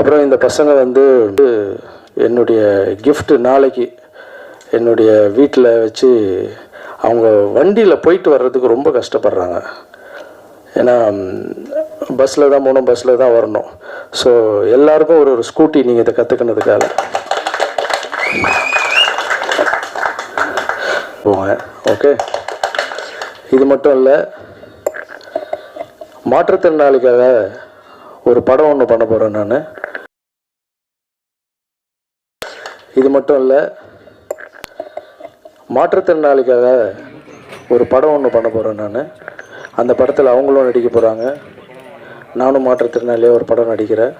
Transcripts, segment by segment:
அப்புறம் இந்த பசங்க வந்து என்னுடைய கிஃப்ட் நாளைக்கு என்னுடைய வீட்டில் வச்சு அவங்க வண்டியில் போயிட்டு வர்றதுக்கு ரொம்ப கஷ்டப்படுறாங்க. ஏன்னா பஸ்ஸில் தான் போகணும் பஸ்ஸில் தான் வரணும். ஸோ எல்லாருக்கும் ஒரு ஒரு ஸ்கூட்டி நீங்கள் இதை கற்றுக்கினதுக்காக போங்க. ஓகே இது மட்டும் இல்லை மாற்றுத்திறனாளிக்காக ஒரு படம் ஒன்று பண்ண போகிறேன் நான். இது மட்டும் இல்லை மாற்றுத்திறனாளிக்காக ஒரு படம் ஒன்று பண்ண போகிறேன் நான். அந்த படத்தில் அவங்களும் நடிக்க போகிறாங்க நானும் மாற்றுத்திறனாளியாக ஒரு படம் நடிக்கிறேன்.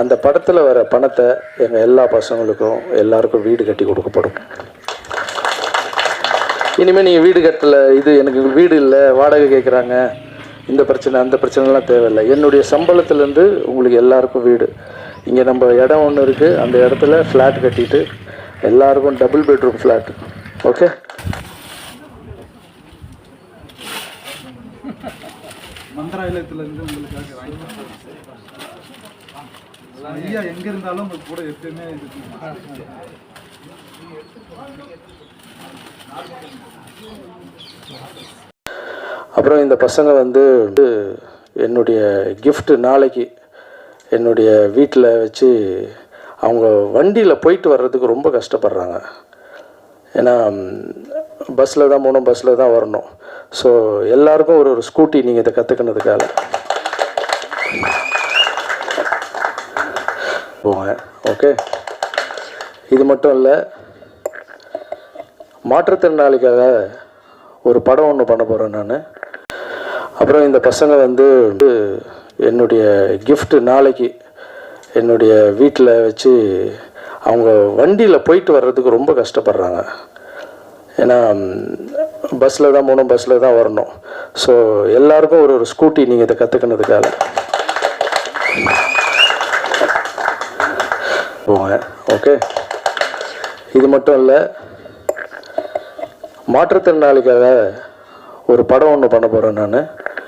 அந்த படத்தில் வர பணத்தை எங்கள் எல்லா பசங்களுக்கும் எல்லாருக்கும் வீடு கட்டி கொடுக்கப்படும். இனிமேல் நீங்கள் வீடு கட்டல இது எனக்கு வீடு இல்லை வாடகை கேட்குறாங்க இந்த பிரச்சனை அந்த பிரச்சனைலாம் தேவையில்லை. என்னுடைய சம்பளத்துலேருந்து உங்களுக்கு எல்லாருக்கும் வீடு. இங்கே நம்ம இடம் ஒன்று இருக்குது அந்த இடத்துல ஃப்ளாட் கட்டிட்டு எல்லாருக்கும் டபுள் பெட்ரூம் ஃப்ளாட் ஓகே உங்களுக்காக வாங்கி ஐயா இருந்தாலும் கூட எப்பயுமே அப்புறம் இந்த பசங்க வந்து என்னுடைய கிஃப்ட் நாளைக்கு என்னுடைய வீட்டில் வச்சு அவங்க வண்டியில் போயிட்டு வர்றதுக்கு ரொம்ப கஷ்டப்படுறாங்க. ஏன்னா பஸ்ஸில் தான் போகணும் பஸ்ஸில் தான் வரணும். ஸோ எல்லாருக்கும் ஒரு ஒரு ஸ்கூட்டி நீங்கள் இதை கற்றுக்கினதுக்காக போங்க ஓகே இது மட்டும் இல்லை மாற்றுத்திறனாளிக்காக ஒரு படம் ஒன்று பண்ண போகிறேன் நான். அப்புறம் இந்த பசங்க வந்து என்னுடைய கிஃப்ட்டு நாளைக்கு என்னுடைய வீட்டில் வச்சு அவங்க வண்டியில் போயிட்டு வர்றதுக்கு ரொம்ப கஷ்டப்படுறாங்க. ஏன்னா பஸ்ஸில் தான் போகணும் பஸ்ஸில் தான் வரணும். ஸோ எல்லாருக்கும் ஒரு ஒரு ஸ்கூட்டி நீங்கள் இதை கற்றுக்கினதுக்காக போங்க ஓகே இது மட்டும் இல்லை மாற்றுத்திறனாளிக்காக ஒரு படம் ஒன்று பண்ண போகிறேன் நான்.